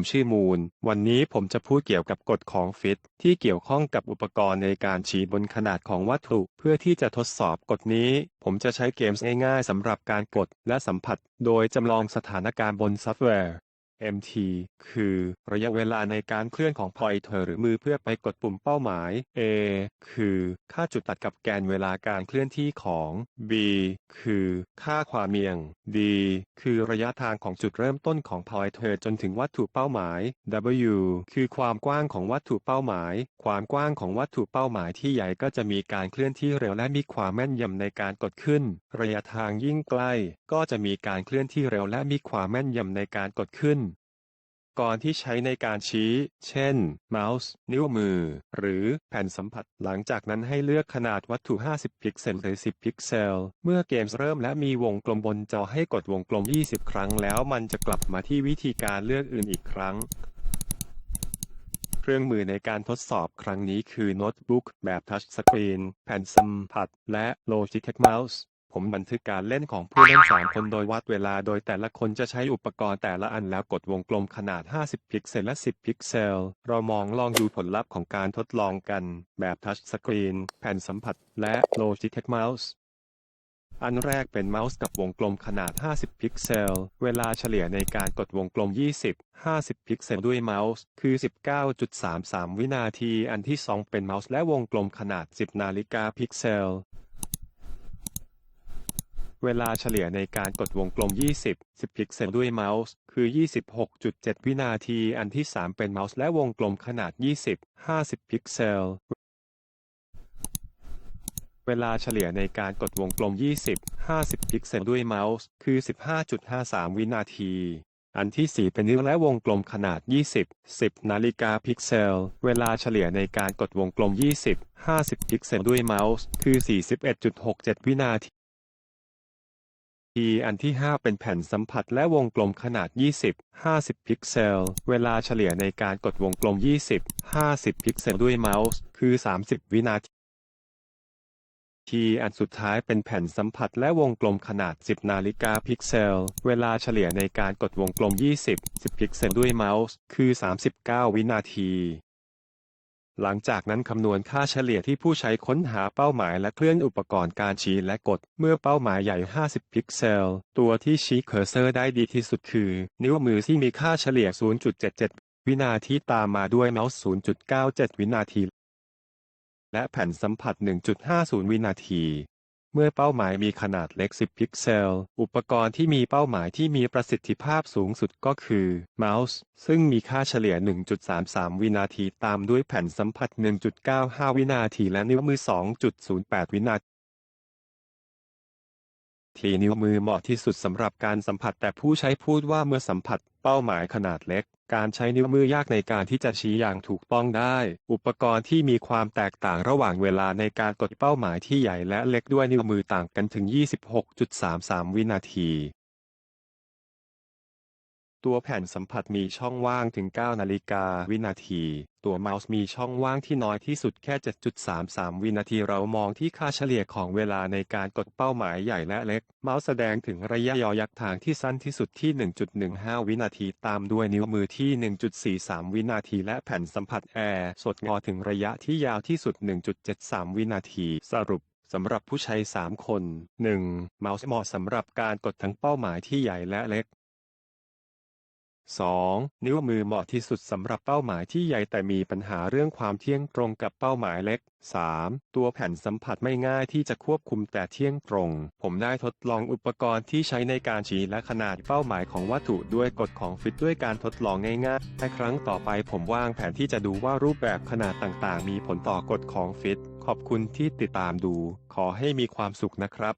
ผมชื่อมูล วันนี้ผมจะพูดเกี่ยวกับกฎของฟิต ที่เกี่ยวข้องกับอุปกรณ์ในการชี้บนขนาดของวัตถุ เพื่อที่จะทดสอบกฎนี้ ผมจะใช้เกมส์ง่ายๆสำหรับการกดและสัมผัส โดยจำลองสถานการณ์บนซอฟต์แวร์ MT คือ ระยะเวลาในการเคลื่อนของ pointer หรือมือเพื่อไปกดปุ่มเป้าหมาย A คือ ค่าจุดตัดกับแกนเวลาการเคลื่อนที่ของ B คือ ค่าความเอียง D คือระยะทางของจุดเริ่มต้นของ pointer จนถึงวัตถุเป้าหมาย W คือความกว้างของวัตถุเป้าหมาย ความกว้างของวัตถุเป้าหมายที่ใหญ่ก็จะมีการเคลื่อนที่เร็วและมีความแม่นยำในการกดขึ้น ระยะทางยิ่งใกล้ ก็จะมีการเคลื่อนที่เร็วและมีความแม่นยำในการกดขึ้น ก่อนที่ใช้ในการชี้ เช่น เมาส์ นิ้วมือ หรือแผ่นสัมผัส หลังจากนั้นให้เลือกขนาดวัตถุ 50 พิกเซลหรือ 10 พิกเซล เมื่อเกมเริ่มและมีวงกลมบนจอให้กดวงกลม 20 ครั้งแล้วมันจะกลับมาที่วิธีการเลือกอื่นอีกครั้งเครื่องมือในการทดสอบครั้งนี้คือโน้ตบุ๊กแบบทัชสกรีน แผ่นสัมผัส และ Logitech Mouse ผมบันทึกการเล่นของผู้เล่น3คนโดยวัดเวลา โดยแต่ละคนจะใช้อุปกรณ์แต่ละอันแล้วกดวงกลมขนาด 50 พิกเซลและ 10 พิกเซล เรามองลองดูผลลัพธ์ของการทดลองกัน แบบทัชสกรีน แผ่นสัมผัส และ Logitech Mouse อันแรกเป็นเมาส์กับวงกลมขนาด 50 พิกเซล เวลาเฉลี่ยในการกดวงกลม 20 50 พิกเซลด้วยเมาส์ คือ 19.33 วินาที อันที่ 2 เป็นเมาส์และวงกลมขนาด 10 นาฬิกาพิกเซล เวลาเฉลี่ยในการกดวงกลม 20 10 พิกเซลด้วยเมาส์ คือ 26.7 วินาที อันที่ 3 เป็นเมาส์และวงกลมขนาด 20 50 พิกเซล เวลาเฉลี่ยในการกดวงกลม 20 50 พิกเซลด้วยเมาส์ คือ 15.53 วินาทีอันที่ 4 เป็นนิ้วและวงกลมขนาด 20 10 นาฬิกาพิกเซล เวลาเฉลี่ยในการกดวงกลม 20 50 พิกเซลด้วยเมาส์ คือ 41.67 วินาทีีอันที่ 5 เป็นแผ่นสัมผัสและวงกลมขนาด 20 50 พิกเซล เวลาเฉลี่ยในการกดวงกลม 20 50 พิกเซลด้วยเมาส์ คือ 30 วินาทีทีอันสุดท้ายเป็นแผ่นสัมผัสและวงกลมขนาด 10 นาฬิกาพิกเซล เวลาเฉลี่ยในการกดวงกลม 20 10 พิกเซลด้วยเมาส์ คือ 39 วินาที หลังจากนั้นคำนวณค่าเฉลี่ยที่ผู้ใช้ค้นหาเป้าหมายและเคลื่อนอุปกรณ์การชี้และกด เมื่อเป้าหมายใหญ่ 50 พิกเซล ตัวที่ชี้เคอร์เซอร์ได้ดีที่สุดคือ นิ้วมือที่มีค่าเฉลี่ย 0.77 วินาทีตามมาด้วยเมาส์ 0.97 วินาที และแผ่นสัมผัส 1.50 วินาที เมื่อเป้าหมายมีขนาดเล็ก 10 พิกเซล อุปกรณ์ที่มีเป้าหมายที่มีประสิทธิภาพสูงสุดก็คือ เมาส์ ซึ่งมีค่าเฉลี่ย 1.33 วินาที ตามด้วยแผ่นสัมผัส 1.95 วินาที และนิ้วมือ 2.08 วินา คลีนิ้วมือเหมาะที่สุดสำหรับการสัมผัสแต่ผู้ใช้พูดว่าเมื่อสัมผัสเป้าหมายขนาดเล็ก การใช้นิ้วมือยากในการที่จะชี้อย่างถูกต้องได้ อุปกรณ์ที่มีความแตกต่างระหว่างเวลาในการกดเป้าหมายที่ใหญ่และเล็กด้วยนิ้วมือต่างกันถึง 26.33 วินาที ตัวแผ่นสัมผัสมีช่องว่างถึง 9 นาฬิกาวินาที ตัวเมาส์มีช่องว่างที่น้อยที่สุดแค่ 7.33 วินาทีเรามองที่ค่าเฉลี่ยของเวลาในการกดเป้าหมายใหญ่และเล็ก เมาส์แสดงถึงระยะยอยักษ์ทางที่สั้นที่สุดที่ 1.15 วินาทีตามด้วยนิ้วมือที่ 1.43 วินาที และแผ่นสัมผัสแอร์สดงอถึงระยะที่ยาวที่สุด 1.73 วินาทีสรุปสำหรับผู้ใช้ 3 คน 1. เมาส์เหมาะสำหรับการกดทั้งเป้าหมายที่ใหญ่และเล็ก 2. นิ้วมือเหมาะที่สุดสำหรับเป้าหมายที่ใหญ่แต่มีปัญหาเรื่องความเที่ยงตรงกับเป้าหมายเล็ก 3. ตัวแผ่นสัมผัสไม่ง่ายที่จะควบคุมแต่เที่ยงตรง ผมได้ทดลองอุปกรณ์ที่ใช้ในการชี้และขนาดเป้าหมายของวัตถุด้วยกฎของฟิตด้วยการทดลองง่ายๆในครั้งต่อไปผมวางแผนที่จะดูว่ารูปแบบขนาดต่างๆ มีผลต่อกฎของฟิต ขอบคุณที่ติดตามดู ขอให้มีความสุขนะครับ